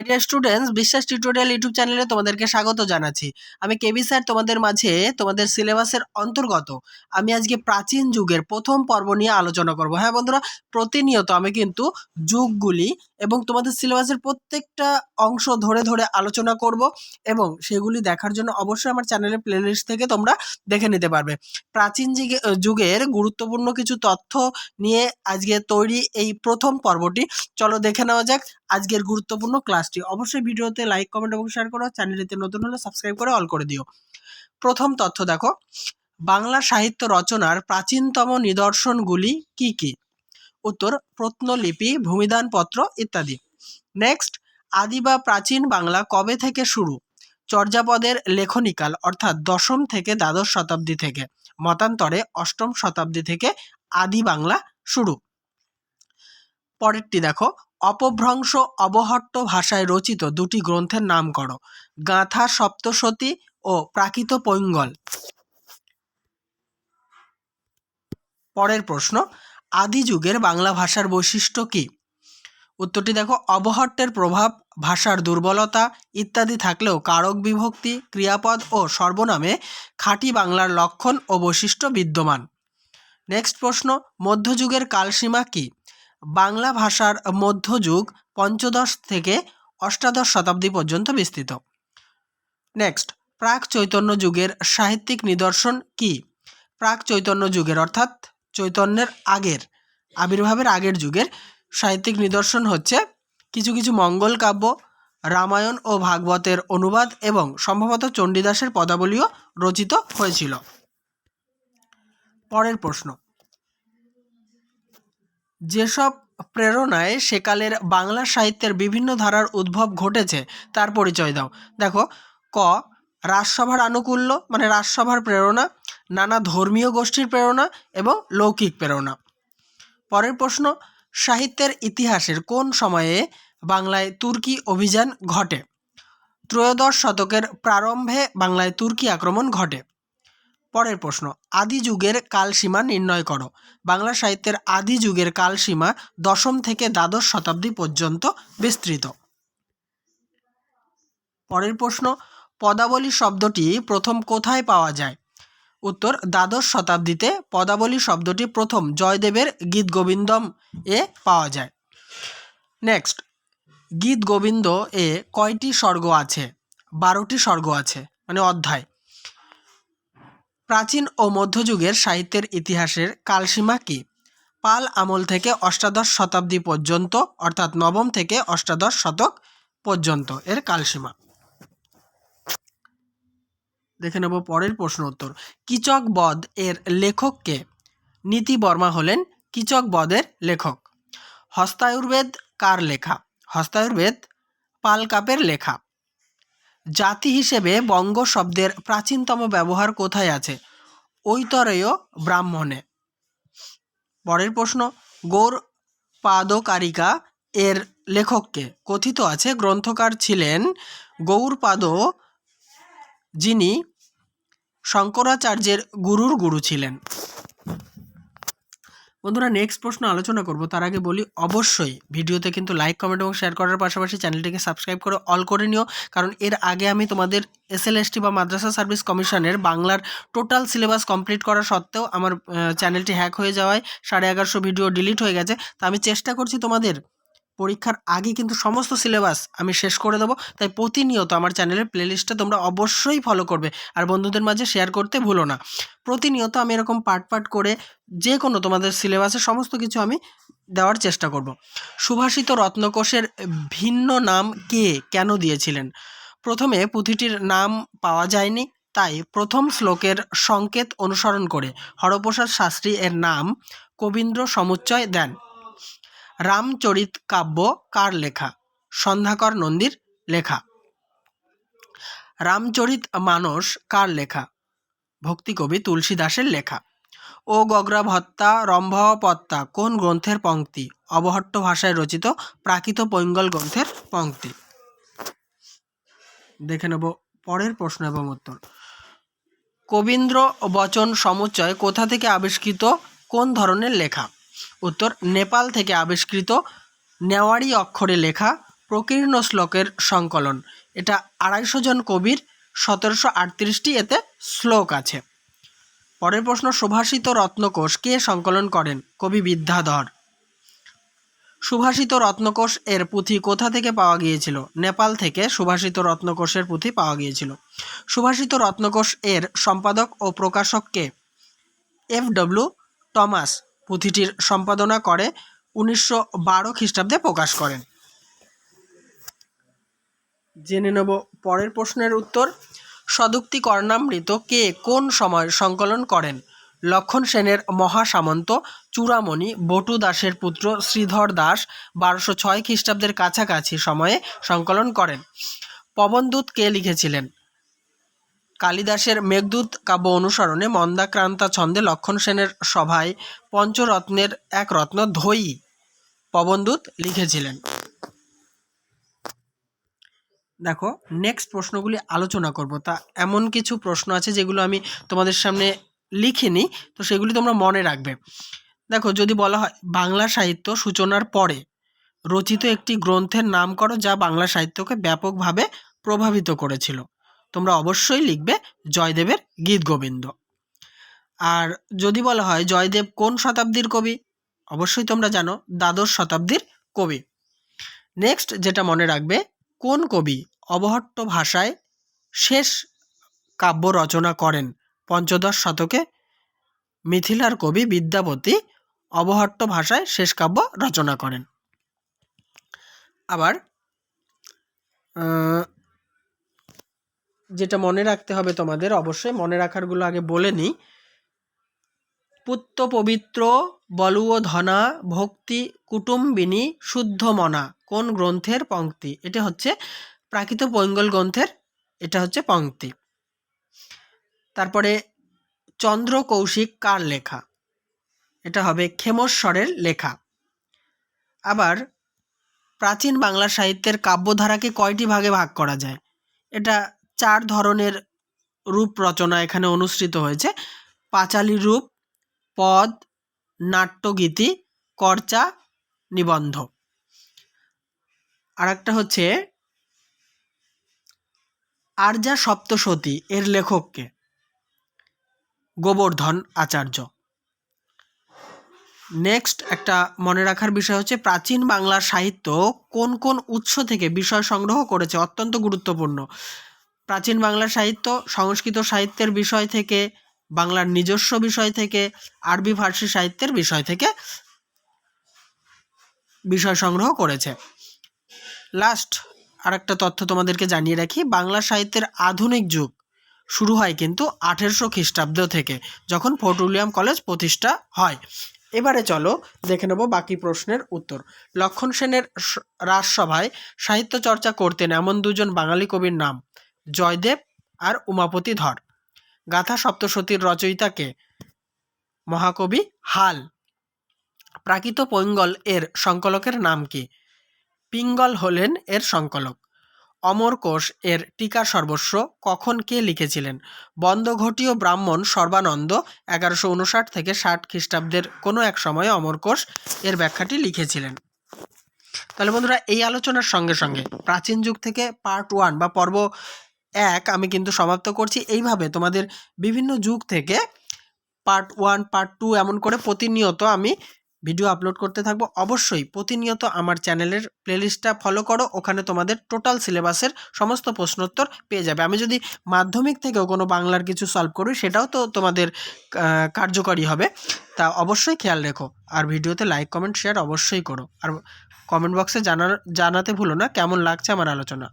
Dear students Biswas tutorial YouTube চ্যানেলে তোমাদেরকে স্বাগত জানাচ্ছি। আমি কেবি স্যার তোমাদের মাঝে তোমাদের সিলেবাসের অন্তর্গত। আমি আজকে প্রাচীন যুগের প্রথম পর্ব নিয়ে আলোচনা করব। হ্যাঁ বন্ধুরা, প্রতিনিয়ত আমি কিন্তু যুগগুলি এবং তোমাদের সিলেবাসের প্রত্যেকটা অংশ ধরে ধরে আলোচনা করব এবং সেগুলি দেখার জন্য অবশ্যই আমার চ্যানেলের প্লেলিস্ট থেকে তোমরা দেখে নিতে পারবে। প্রাচীন যুগে- যুগের গুরুত্বপূর্ণ কিছু তথ্য নিয়ে আজকে তৈরি এই প্রথম পর্বটি। চলো দেখে নেওয়া যাক আজকের গুরুত্বপূর্ণ ক্লাসটি অবশ্যই ভিডিওতে লাইক কমেন্ট এবং শেয়ার করো। চ্যানেলটিতে নতুন হলে সাবস্ক্রাইব করে অল করে দিও। প্রথম তথ্য দেখো। বাংলা সাহিত্য রচনার প্রাচীনতম নিদর্শনগুলি কি কি? উত্তর, প্রত্নলিপি, ভূমিদানপত্র ইত্যাদি। নেক্সট আদি বা প্রাচীন বাংলা কবে থেকে শুরু? চর্যাপদের লেখনিকাল, অর্থাৎ দশম থেকে দ্বাদশ শতাব্দী থেকে। মতান্তরে অষ্টম শতাব্দী থেকে আদি বাংলা শুরু। পরেরটি দেখো, অপভ্রংশ অবহট্ট ভাষায় রচিত দুটি গ্রন্থের নাম করো, গাঁথা সপ্তশতী ও প্রাকৃত পৈঙ্গল। পরের প্রশ্ন আদি যুগের বাংলা ভাষার বৈশিষ্ট্য কি? উত্তরটি দেখো, অবহট্টের প্রভাব, ভাষার দুর্বলতা ইত্যাদি থাকলেও কারক বিভক্তি, ক্রিয়াপদ ও সর্বনামে খাঁটি বাংলার লক্ষণ ও বৈশিষ্ট্য বিদ্যমান। নেক্সট প্রশ্ন, মধ্যযুগের কালসীমা কি? বাংলা ভাষার মধ্যযুগ পঞ্চদশ থেকে অষ্টাদশ শতাব্দী পর্যন্ত বিস্তৃত। নেক্সট, প্রাক চৈতন্য যুগের সাহিত্যিক নিদর্শন কি? প্রাক চৈতন্য যুগের অর্থাৎ চৈতন্যের আগের, আবির্ভাবের আগের যুগের সাহিত্যিক নিদর্শন হচ্ছে কিছু কিছু মঙ্গল কাব্য, রামায়ণ ও ভাগবতের অনুবাদ এবং সম্ভবত চণ্ডীদাসের পদাবলীও রচিত হয়েছিল। পরের প্রশ্ন। যেসব প্রেরণায় সেকালের বাংলা সাহিত্যের বিভিন্ন ধারার উদ্ভব ঘটেছে, তার পরিচয় দাও। দেখো, ক, রাজসভার আনুকূল্য মানে রাজসভার প্রেরণা নানা ধর্মীয় গোষ্ঠীর প্রেরণা এবং লৌকিক প্রেরণা। পরের প্রশ্ন, সাহিত্যের ইতিহাসের কোন সময়ে বাংলায় তুর্কি অভিযান ঘটে? ত্রয়োদশ শতকের প্রারম্ভে বাংলায় তুর্কি আক্রমণ ঘটে। পরের প্রশ্ন, আদি যুগের কালসীমা নির্ণয় করো। বাংলা সাহিত্যের আদি যুগের কালসীমা দশম থেকে দ্বাদশ শতাব্দী পর্যন্ত বিস্তৃত। পরের প্রশ্ন, পদাবলী শব্দটি প্রথম কোথায় পাওয়া যায়? উত্তর দ্বাদশ শতাব্দীতে পদাবলী শব্দটি প্রথম জয়দেবের গীত গোবিন্দম এ পাওয়া যায়। নেক্সট গীত গোবিন্দ এ কয়টি স্বর্গ আছে? বারোটি স্বর্গ আছে মানে অধ্যায়। প্রাচীন ও মধ্যযুগের সাহিত্যের ইতিহাসের কালসীমা কি? পাল আমল থেকে অষ্টাদশ শতাব্দী পর্যন্ত, অর্থাৎ নবম থেকে অষ্টাদশ শতক পর্যন্ত এর কালসীমা। দেখে নেব পরের প্রশ্ন উত্তর। কিচক বধ এর লেখককে নীতি বর্মা হলেন কিচক বধের লেখক। হস্তায়ুর্বেদ কার লেখা? হস্তায়ুর্বেদ পাল কাপের লেখা। জাতি হিসেবে বঙ্গ শব্দের প্রাচীনতম ব্যবহার কোথায় আছে? ঐতরেয় ব্রাহ্মণে। পরের প্রশ্ন, গৌর পাদকারিকা এর লেখককে কথিত আছে, গ্রন্থকার ছিলেন গৌরপাদ যিনি শঙ্করাচার্যের গুরুর গুরু ছিলেন। বন্ধুরা নেক্সট প্রশ্ন আলোচনা করব। তার আগে বলি, অবশ্যই ভিডিওতে কিন্তু লাইক কমেন্ট এবং শেয়ার করার পাশাপাশি চ্যানেলটিকে সাবস্ক্রাইব করে অল করে নিও। কারণ এর আগে আমি তোমাদের এসএলএসটি বা মাদ্রাসা সার্ভিস কমিশনের বাংলার টোটাল সিলেবাস কমপ্লিট করা সত্ত্বেও আমার চ্যানেলটি হ্যাক হয়ে যাওয়ায় সাড়ে এগারোশো ভিডিও ডিলিট হয়ে গেছে। তা আমি চেষ্টা করছি তোমাদের পরীক্ষার আগে কিন্তু সমস্ত সিলেবাস আমি শেষ করে দেবো। তাই প্রতিনিয়ত আমার চ্যানেলের প্লেলিস্টটা তোমরা অবশ্যই ফলো করবে। আর বন্ধুদের মাঝে শেয়ার করতে ভুলো না। প্রতিনিয়ত আমি এরকম পার্ট পার্ট করে যে কোনো তোমাদের সিলেবাসের সমস্ত কিছু আমি দেওয়ার চেষ্টা করব। সুভাষিত রত্নকোষের ভিন্ন নাম কে কেন দিয়েছিলেন? প্রথমে পুঁথিটির নাম পাওয়া যায়নি। তাই প্রথম শ্লোকের সংকেত অনুসরণ করে হরপ্রসাদ শাস্ত্রী এর নাম কবীন্দ্র সমুচ্চয় দেন। রামচরিত কাব্য কার লেখা? সন্ধ্যাকর নন্দীর লেখা। রামচরিত মানস কার লেখা? ভক্তিকবি তুলসী দাসের লেখা। ও গগরা ভত্তা রম্ভপত্তা কোন গ্রন্থের পংক্তি অবহট্ট ভাষায় রচিত প্রাকৃত পৈঙ্গল গ্রন্থের পঙ্ক্তি। দেখে নেব পরের প্রশ্ন এবং উত্তর। কবীন্দ্র বচন সমুচ্চয় কোথা থেকে আবিষ্কৃত? কোন ধরনের লেখা? উত্তর, নেপাল থেকে আবিষ্কৃত নেওয়ারি অক্ষরে লেখা প্রকীর্ণ শ্লোকের সংকলন। এটা আড়াইশো জন কবির, সতেরোশো আটত্রিশটি এতে শ্লোক আছে। পরের প্রশ্ন, সুভাষিত রত্নকোষ কে সংকলন করেন? কবি বিদ্যাধর। সুভাষিত রত্নকোষ এর পুঁথি কোথা থেকে পাওয়া গিয়েছিল? নেপাল থেকে সুভাষিত রত্নকোষের পুঁথি পাওয়া গিয়েছিল। সুভাষিত রত্নকোষ এর সম্পাদক ও প্রকাশক কে? F W Thomas. পুঁথিটির সম্পাদনা করে উনিশশো বারো খ্রিস্টাব্দে প্রকাশ করেন। জেনে নেব পরের প্রশ্নের উত্তর। সদুক্তি কর্ণামৃত কে কোন সময় সংকলন করেন? লক্ষণ সেনের মহাসামন্ত, চূড়ামণি, বটু দাসের পুত্র শ্রীধর দাস বারোশো ছয় খ্রিস্টাব্দের কাছাকাছি সময়ে সংকলন করেন। পবনদূত কে লিখেছিলেন? কালিদাসের মেঘদূত কাব্য অনুসরণে মন্দাক্রান্তা ছন্দে লক্ষণ সেনের সভায় পঞ্চরত্নের এক রত্ন ধৈ পবনদূত লিখেছিলেন। দেখো নেক্সট প্রশ্নগুলি আলোচনা করব। তা এমন কিছু প্রশ্ন আছে যেগুলো আমি তোমাদের সামনে লিখিনি, তো সেগুলি তোমরা মনে রাখবে। দেখো, যদি বলা হয় বাংলা সাহিত্য সূচনার পরে রচিত একটি গ্রন্থের নাম করো যা বাংলা সাহিত্যকে ব্যাপকভাবে প্রভাবিত করেছিল। তোমরা অবশ্যই লিখবে জয়দেবের গীত গোবিন্দ। আর যদি বলা হয় জয়দেব কোন শতাব্দীর কবি? অবশ্যই তোমরা জানো দ্বাদশ শতাব্দীর কবি। নেক্সট যেটা মনে রাখবে, কোন কবি অবহট্ট ভাষায় শেষ কাব্য রচনা করেন? পঞ্চদশ শতকে মিথিলার কবি বিদ্যাপতি অবহট্ট ভাষায় শেষ কাব্য রচনা করেন। আবার যেটা মনে রাখতে হবে তোমাদের, অবশ্যই মনে রাখারগুলো আগে বলে নিই। পুত্র পবিত্র, বলুও ধনা, ভক্তি কুটুম্বিনী, শুদ্ধ মনা, কোন গ্রন্থের পঙ্ক্তি? এটা হচ্ছে প্রাকৃত পৈঙ্গল গ্রন্থের, এটা হচ্ছে পঙ্ক্তি। তারপরে চন্দ্র কৌশিক কার লেখা? এটা হবে ক্ষেমস্বরের লেখা। আবার প্রাচীন বাংলা সাহিত্যের কাব্যধারাকে কয়টি ভাগে ভাগ করা যায়? এটা চার ধরনের রূপ রচনা এখানে অনুসৃত হয়েছে। পাঁচালী রূপ, পদ, নাট্যগীতি কর্চা নিবন্ধ। আর একটা হচ্ছে আর্যা সপ্তশতী এর লেখককে, গোবর্ধন আচার্য। নেক্সট একটা মনে রাখার বিষয় হচ্ছে, প্রাচীন বাংলা সাহিত্য কোন কোন উৎস থেকে বিষয় সংগ্রহ করেছে অত্যন্ত গুরুত্বপূর্ণ। প্রাচীন বাংলা সাহিত্য, সংস্কৃত সাহিত্যের বিষয় থেকে, বাংলার নিজস্ব বিষয় থেকে, আরবি, ফার্সি সাহিত্যের বিষয় থেকে বিষয় সংগ্রহ করেছে। লাস্ট আরেকটা তথ্য তোমাদেরকে জানিয়ে রাখি, বাংলা সাহিত্যের আধুনিক যুগ শুরু হয় কিন্তু আঠেরোশো খ্রিস্টাব্দ থেকে, যখন ফোর্ট উইলিয়াম কলেজ প্রতিষ্ঠা হয়। এবারে চলো দেখে নেব বাকি প্রশ্নের উত্তর। লক্ষণ সেনের রাজসভায় সাহিত্য চর্চা করতেন এমন দুজন বাঙালি কবির নাম। জয়দেব আর উমাপতি ধর। গাথা সপ্তশতীর রচয়িতাকে মহাকবি হাল। প্রাকৃত পৈঙ্গল এর সংকলকের নাম কি? পিঙ্গল হলেন এর সংকলক। অমর কোষ এর টিকা সর্বস্ব কখন কে লিখেছিলেন? বন্ধঘটীয় ব্রাহ্মণ সর্বানন্দ এগারোশো উনষাট থেকে ষাট খ্রিস্টাব্দের কোনো এক সময়ে অমর কোষ এর ব্যাখ্যাটি লিখেছিলেন। তাহলে বন্ধুরা, এই আলোচনার সঙ্গে সঙ্গে প্রাচীন যুগ থেকে পার্ট ওয়ান বা পর্ব এক, আমি কিন্তু সমাপ্ত করছি। এইভাবে তোমাদের বিভিন্ন যুগ থেকে পার্ট ওয়ান পার্ট টু এমন করে প্রতিনিয়ত আমি ভিডিও আপলোড করতে থাকব। অবশ্যই প্রতিনিয়ত আমার চ্যানেলের প্লেলিস্টটা ফলো করো। ওখানে তোমাদের টোটাল সিলেবাসের সমস্ত প্রশ্নোত্তর পেয়ে যাবে। আমি যদি মাধ্যমিক থেকেও কোনো বাংলার কিছু সলভ করি, সেটাও তো তোমাদের কার্যকরী হবে। তা অবশ্যই খেয়াল রেখো। আর ভিডিওতে লাইক কমেন্ট শেয়ার অবশ্যই করো। আর কমেন্ট বক্সে জানার, জানাতে ভুলো না। কেমন লাগছে আমার আলোচনা?